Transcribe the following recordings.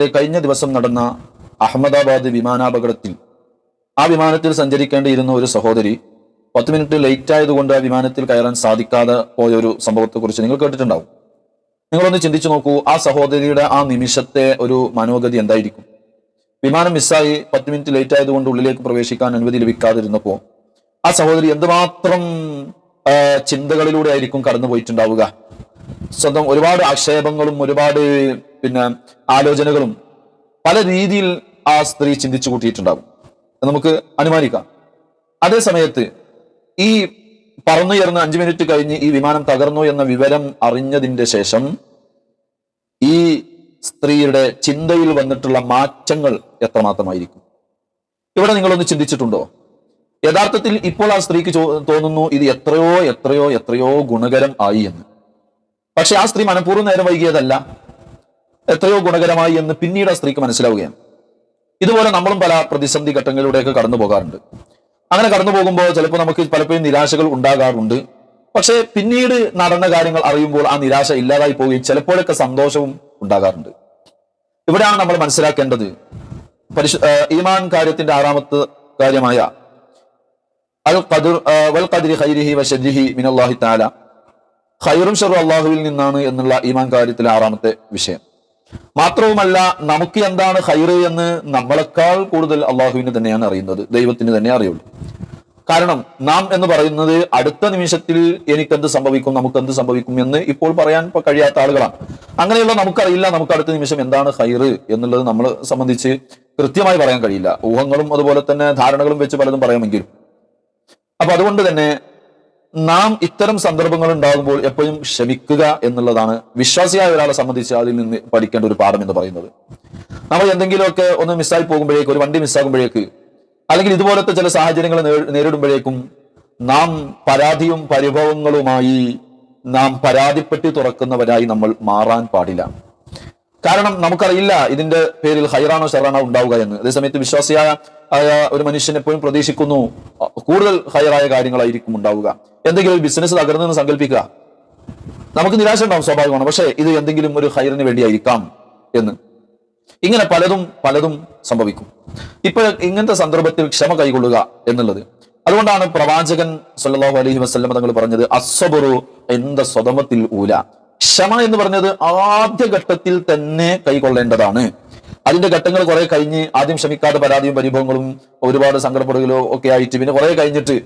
കഴിഞ്ഞ ദിവസം നടന്ന അഹമ്മദാബാദ് വിമാനാപകടത്തിൽ ആ വിമാനത്തിൽ സഞ്ചരിക്കേണ്ടിയിരുന്ന ഒരു സഹോദരി പത്ത് മിനിറ്റ് ലേറ്റ് ആയതുകൊണ്ട് ആ വിമാനത്തിൽ കയറാൻ സാധിക്കാതെ പോയ ഒരു സംഭവത്തെക്കുറിച്ച് നിങ്ങൾ കേട്ടിട്ടുണ്ടാവും. നിങ്ങളൊന്ന് ചിന്തിച്ചു നോക്കൂ ആ സഹോദരിയുടെ ആ നിമിഷത്തെ ഒരു മനോഗതി എന്തായിരിക്കും? വിമാനം മിസ്സായി പത്ത് മിനിറ്റ് ലേറ്റ് ആയതുകൊണ്ട് ഉള്ളിലേക്ക് പ്രവേശിക്കാൻ അനുമതി ലഭിക്കാതിരുന്നപ്പോ ആ സഹോദരി എന്തുമാത്രം ചിന്തകളിലൂടെ ആയിരിക്കും കടന്നു പോയിട്ടുണ്ടാവുക സ്വന്തം ഒരുപാട് ആക്ഷേപങ്ങളും ഒരുപാട് പിന്നെ ആലോചനകളും പല രീതിയിൽ ആ സ്ത്രീ ചിന്തിച്ചു കൂട്ടിയിട്ടുണ്ടാവും നമുക്ക് അനുമാനിക്കാം. അതേ സമയത്ത് ഈ പറന്നുയർന്ന് അഞ്ചു മിനിറ്റ് കഴിഞ്ഞ് ഈ വിമാനം തകർന്നു എന്ന വിവരം അറിഞ്ഞതിന്റെ ശേഷം ഈ സ്ത്രീയുടെ ചിന്തയിൽ വന്നിട്ടുള്ള മാറ്റങ്ങൾ എത്രമാത്രമായിരിക്കും? ഇവിടെ നിങ്ങളൊന്ന് ചിന്തിച്ചിട്ടുണ്ടോ? യഥാർത്ഥത്തിൽ ഇപ്പോൾ ആ സ്ത്രീക്ക് തോന്നുന്നു ഇത് എത്രയോ എത്രയോ എത്രയോ ഗുണകരം ആയി എന്ന്. പക്ഷെ ആ സ്ത്രീ മനഃപൂർവം നേരം വൈകിയതല്ല. എത്രയോ ഗുണകരമായി എന്ന് പിന്നീട് ആ സ്ത്രീക്ക് മനസ്സിലാവുകയാണ്. ഇതുപോലെ നമ്മളും പല പ്രതിസന്ധി ഘട്ടങ്ങളിലൂടെയൊക്കെ കടന്നു പോകാറുണ്ട്. അങ്ങനെ കടന്നു പോകുമ്പോൾ ചിലപ്പോൾ നമുക്ക് പലപ്പോഴും നിരാശകൾ ഉണ്ടാകാറുണ്ട്. പക്ഷേ പിന്നീട് നടന്ന കാര്യങ്ങൾ അറിയുമ്പോൾ ആ നിരാശ ഇല്ലാതായി പോവുകയും ചിലപ്പോഴൊക്കെ സന്തോഷവും ഉണ്ടാകാറുണ്ട്. ഇവിടെയാണ് നമ്മൾ മനസ്സിലാക്കേണ്ടത്. പരിശു ഈമാൻ കാര്യത്തിന്റെ ആറാമത്തെ കാര്യമായ അൽ ഖദർ വൽ ഖദ്രി ഖൈരിഹി വശരിഹി മിനല്ലാഹി തആല. അള്ളാഹുവിൽ നിന്നാണ് എന്നുള്ള ഈമാൻ കാര്യത്തിലെ ആറാമത്തെ വിഷയം. മാത്രവുമല്ല നമുക്ക് എന്താണ് ഹൈറ് എന്ന് നമ്മളെക്കാൾ കൂടുതൽ അള്ളാഹുവിന് തന്നെയാണ് അറിയുന്നത്. ദൈവത്തിന് തന്നെ അറിയുള്ളൂ. കാരണം നാം എന്ന് പറയുന്നത് അടുത്ത നിമിഷത്തിൽ എനിക്കെന്ത് സംഭവിക്കും നമുക്ക് എന്ത് സംഭവിക്കും എന്ന് ഇപ്പോൾ പറയാൻ കഴിയാത്ത ആളുകളാണ്. അങ്ങനെയുള്ള നമുക്കറിയില്ല നമുക്ക് അടുത്ത നിമിഷം എന്താണ് ഹൈറ് എന്നുള്ളത് നമ്മളെ സംബന്ധിച്ച് കൃത്യമായി പറയാൻ കഴിയില്ല. ഊഹങ്ങളും അതുപോലെ തന്നെ ധാരണകളും വെച്ച് പലതും പറയാമെങ്കിലും. അപ്പൊ അതുകൊണ്ട് തന്നെ നാം ഇത്തരം സന്ദർഭങ്ങൾ ഉണ്ടാകുമ്പോൾ എപ്പോഴും ക്ഷമിക്കുക എന്നുള്ളതാണ് വിശ്വാസിയായ ഒരാളെ സംബന്ധിച്ച് അതിൽ നിന്ന് പഠിക്കേണ്ട ഒരു പാഠം എന്ന് പറയുന്നത്. നമ്മൾ എന്തെങ്കിലുമൊക്കെ ഒന്ന് മിസ്സായി പോകുമ്പോഴേക്ക് ഒരു വണ്ടി മിസ്സാകുമ്പോഴേക്ക് അല്ലെങ്കിൽ ഇതുപോലത്തെ ചില സാഹചര്യങ്ങൾ നേരിടുമ്പോഴേക്കും നാം പരാതിയും പരിഭവങ്ങളുമായി നാം പരാതിപ്പെട്ടി തുറക്കുന്നവരായി നമ്മൾ മാറാൻ പാടില്ല. കാരണം നമുക്കറിയില്ല ഇതിന്റെ പേരിൽ ഹൈറാണോ ഷെറാണോ ഉണ്ടാവുക എന്ന്. അതേസമയത്ത് വിശ്വാസിയായ ഒരു മനുഷ്യൻ എപ്പോഴും പ്രതീക്ഷിക്കുന്നു കൂടുതൽ ഹയറായ കാര്യങ്ങളായിരിക്കും ഉണ്ടാവുക. എന്തെങ്കിലും ഒരു ബിസിനസ് തകർന്നെന്ന് സങ്കല്പിക്കുക. നമുക്ക് നിരാശ ഉണ്ടാവും സ്വാഭാവികമാണ്. പക്ഷേ ഇത് എന്തെങ്കിലും ഒരു ഹയറിന് വേണ്ടിയായിരിക്കാം എന്ന്. ഇങ്ങനെ പലതും പലതും സംഭവിക്കും. ഇപ്പോൾ ഇങ്ങനത്തെ സന്ദർഭത്തിൽ ക്ഷമ കൈകൊള്ളുക എന്നുള്ളത്. അതുകൊണ്ടാണ് പ്രവാചകൻ സല്ലാഹു അലഹി വസല്ലം തങ്ങൾ പറഞ്ഞത് അസ്വബറു എന്ത സ്വതമത്തിൽ ഊല. ക്ഷമ എന്ന് പറഞ്ഞത് ആദ്യ ഘട്ടത്തിൽ തന്നെ കൈകൊള്ളേണ്ടതാണ് അതിന്റെ ഘട്ടങ്ങൾ കുറെ കഴിഞ്ഞ് ആദ്യം ക്ഷമിക്കാതെ പരാതിയും പരിഭവങ്ങളും ഒരുപാട് സങ്കടപ്പെടുകയോ ഒക്കെ ആയിട്ട് പിന്നെ കുറെ കഴിഞ്ഞിട്ട്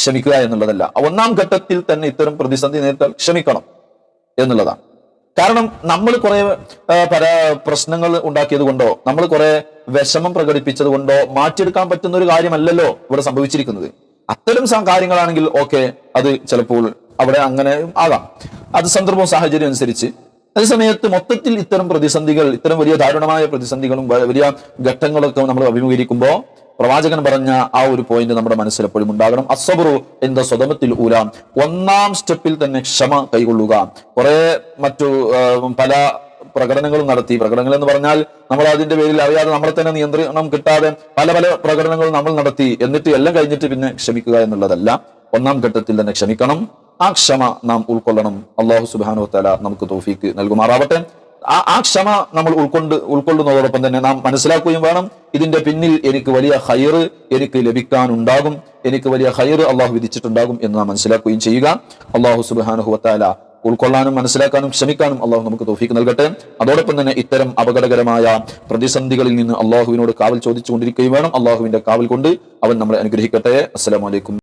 ക്ഷമിക്കുക എന്നുള്ളതല്ല. ഒന്നാം ഘട്ടത്തിൽ തന്നെ ഇത്തരം പ്രതിസന്ധി നേരിട്ടാൽ ക്ഷമിക്കണം എന്നുള്ളതാണ്. കാരണം നമ്മൾ കുറെ പരാ പ്രശ്നങ്ങൾ ഉണ്ടാക്കിയത് കൊണ്ടോ നമ്മൾ കുറെ വിഷമം പ്രകടിപ്പിച്ചത് കൊണ്ടോ മാറ്റിയെടുക്കാൻ പറ്റുന്ന ഒരു കാര്യമല്ലല്ലോ ഇവിടെ സംഭവിച്ചിരിക്കുന്നത്. അത്തരം കാര്യങ്ങളാണെങ്കിൽ ഓക്കെ അത് ചിലപ്പോൾ അവിടെ അങ്ങനെ ആകാം. അത് സന്ദർഭവും സാഹചര്യം അനുസരിച്ച്. അതേസമയത്ത് മൊത്തത്തിൽ ഇത്തരം പ്രതിസന്ധികൾ ഇത്തരം വലിയ ദാരുണമായ പ്രതിസന്ധികളും വലിയ ഘട്ടങ്ങളൊക്കെ നമ്മൾ അഭിമുഖീകരിക്കുമ്പോൾ പ്രവാചകൻ പറഞ്ഞ ആ ഒരു പോയിന്റ് നമ്മുടെ മനസ്സിൽ എപ്പോഴും ഉണ്ടാകണം. അസബറു എന്ന സ്വതമത്തിൽ ഊരാം. ഒന്നാം സ്റ്റെപ്പിൽ തന്നെ ക്ഷമ കൈകൊള്ളുക. കുറെ മറ്റു പല പ്രകടനങ്ങളും നടത്തി. പ്രകടനങ്ങൾ എന്ന് പറഞ്ഞാൽ നമ്മൾ അതിന്റെ പേരിൽ അറിയാതെ നമ്മളെ തന്നെ നിയന്ത്രണം കിട്ടാതെ പല പല പ്രകടനങ്ങളും നമ്മൾ നടത്തി. എന്നിട്ട് എല്ലാം കഴിഞ്ഞിട്ട് പിന്നെ ക്ഷമിക്കുക എന്നുള്ളതല്ല. ഒന്നാം ഘട്ടത്തിൽ തന്നെ ക്ഷമിക്കണം. ആ ക്ഷമ നാം ഉൾക്കൊള്ളണം. അള്ളാഹു സുബാനു തല നമുക്ക് തോഫീക്ക് നൽകുമാറാവട്ടെ. ആ ആ ക്ഷമ നമ്മൾ ഉൾക്കൊണ്ട് ഉൾക്കൊള്ളുന്നതോടൊപ്പം തന്നെ നാം മനസ്സിലാക്കുകയും വേണം. ഇതിന്റെ പിന്നിൽ എനിക്ക് വലിയ ഹയർ എനിക്ക് ലഭിക്കാനുണ്ടാകും. എനിക്ക് വലിയ ഹയർ അള്ളാഹു വിധിച്ചിട്ടുണ്ടാകും എന്ന് നാം മനസ്സിലാക്കുകയും ചെയ്യുക. അള്ളാഹു സുബാനുഹുവത്താല ഉൾക്കൊള്ളാനും മനസ്സിലാക്കാനും ക്ഷമിക്കാനും അള്ളാഹു നമുക്ക് തോഫീക്ക് നൽകട്ടെ. അതോടൊപ്പം തന്നെ ഇത്തരം അപകടകരമായ പ്രതിസന്ധികളിൽ നിന്ന് അള്ളാഹുവിനോട് കാവൽ ചോദിച്ചുകൊണ്ടിരിക്കുകയും വേണം. അള്ളാഹുവിന്റെ കാവൽ കൊണ്ട് അവൻ നമ്മളെ അനുഗ്രഹിക്കട്ടെ. അസ്സലാമലൈക്കും